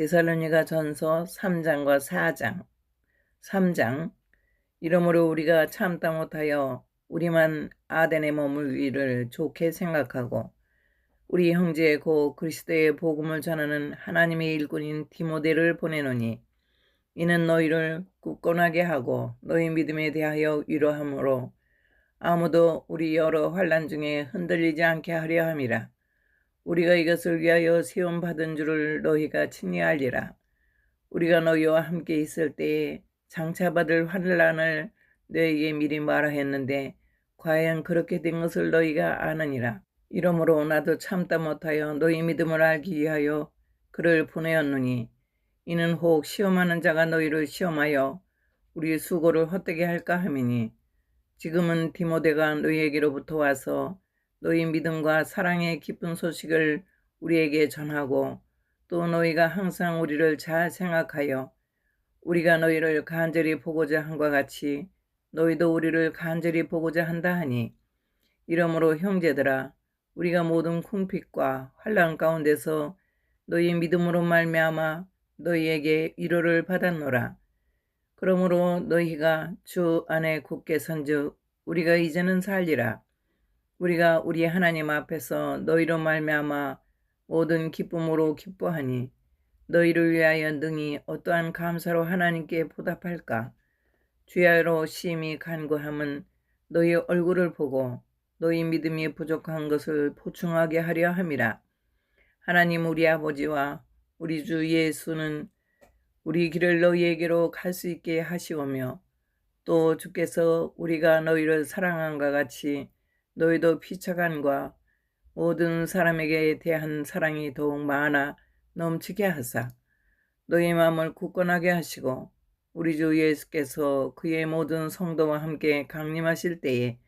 데살로니가 전서 3장과 4장 3장. 이러므로 우리가 참다 못하여 우리만 아덴에 머물기를 좋게 생각하고 우리 형제 고 그리스도의 복음을 전하는 하나님의 일꾼인 디모데를 보내노니 이는 너희를 굳건하게 하고 너희 믿음에 대하여 위로함으로 아무도 우리 여러 환란 중에 흔들리지 않게 하려 함이라 우리가 이것을 위하여 세움 받은 줄을 너희가 친히 알리라 우리가 너희와 함께 있을 때에 장차 받을 환란을 너희에게 미리 말하였는데 과연 그렇게 된 것을 너희가 아느니라. 이러므로 나도 참다 못하여 너희 믿음을 알기 위하여 그를 보내었노니 이는 혹 시험하는 자가 너희를 시험하여 우리 수고를 헛되게 할까 함이니 지금은 디모데가 너희에게로부터 와서 너희 믿음과 사랑의 기쁜 소식을 우리에게 전하고 또 너희가 항상 우리를 잘 생각하여 우리가 너희를 간절히 보고자 한과 같이 너희도 우리를 간절히 보고자 한다 하니 이러므로 형제들아 우리가 모든 궁핍과 환란 가운데서 너희 믿음으로 말미암아 너희에게 위로를 받았노라. 그러므로 너희가 주 안에 굳게 선즉 우리가 이제는 살리라 우리가 우리 하나님 앞에서 너희로 말미암아 모든 기쁨으로 기뻐하니 너희를 위하여 능히 어떠한 감사로 하나님께 보답할까? 주야로 심히 간구함은 너희 얼굴을 보고 너희 믿음이 부족한 것을 보충하게 하려 함이라. 하나님 우리 아버지와 우리 주 예수는 우리 길을 너희에게로 갈 수 있게 하시오며 또 주께서 우리가 너희를 사랑한과 같이 너희도 피차간과 모든 사람에게 대한 사랑이 더욱 많아 넘치게 하사 너희 마음을 굳건하게 하시고 우리 주 예수께서 그의 모든 성도와 함께 강림하실 때에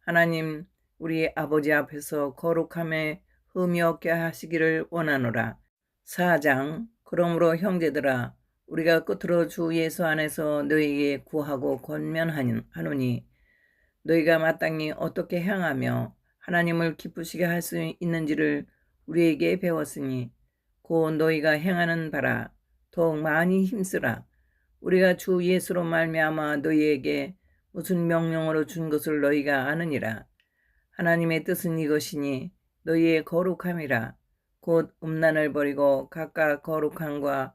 하나님 우리 아버지 앞에서 거룩함에 흠이 없게 하시기를 원하노라. 4장 그러므로 형제들아 우리가 끝으로 주 예수 안에서 너희에게 구하고 권면하노니 너희가 마땅히 어떻게 향하며 하나님을 기쁘시게 할 수 있는지를 우리에게 배웠으니 곧 너희가 행하는 바라 더욱 많이 힘쓰라. 우리가 주 예수로 말미암아 너희에게 무슨 명령으로 준 것을 너희가 아느니라. 하나님의 뜻은 이것이니 너희의 거룩함이라. 곧 음란을 버리고 각각 거룩함과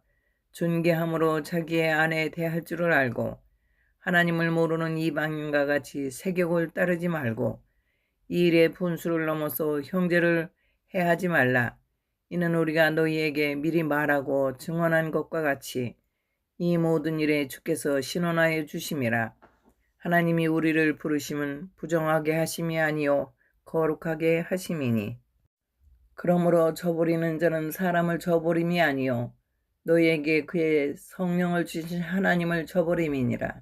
존귀함으로 자기의 아내에 대할 줄을 알고 하나님을 모르는 이방인과 같이 세격을 따르지 말고 이 일의 분수를 넘어서 형제를 해하지 말라. 이는 우리가 너희에게 미리 말하고 증언한 것과 같이 이 모든 일에 주께서 신원하여 주심이라. 하나님이 우리를 부르심은 부정하게 하심이 아니요 거룩하게 하심이니. 그러므로 저버리는 자는 사람을 저버림이 아니요 너희에게 그의 성령을 주신 하나님을 저버림이니라.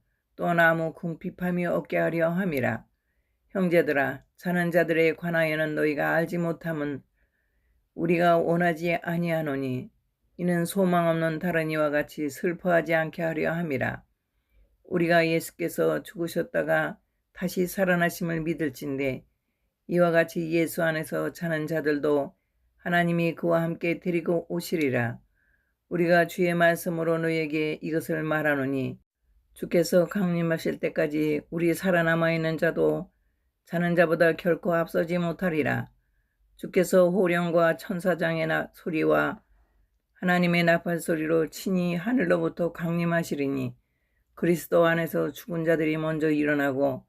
또 아무 궁핍함이 없게 하려 함이라. 형제들아 자는 자들에 관하여는 너희가 알지 못함은 우리가 원하지 아니하노니 이는 소망 없는 다른 이와 같이 슬퍼하지 않게 하려 함이라. 우리가 예수께서 죽으셨다가 다시 살아나심을 믿을진데 이와 같이 예수 안에서 자는 자들도 하나님이 그와 함께 데리고 오시리라. 우리가 주의 말씀으로 너에게 이것을 말하노니 주께서 강림하실 때까지 우리 살아남아 있는 자도 자는 자보다 결코 앞서지 못하리라. 주께서 호령과 천사장의 소리와 하나님의 나팔 소리로 친히 하늘로부터 강림하시리니 그리스도 안에서 죽은 자들이 먼저 일어나고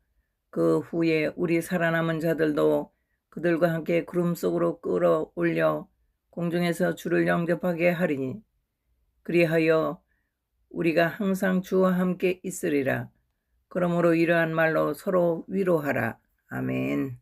그 후에 우리 살아남은 자들도 그들과 함께 구름 속으로 끌어올려 공중에서 주를 영접하게 하리니 그리하여 우리가 항상 주와 함께 있으리라. 그러므로 이러한 말로 서로 위로하라. 아멘.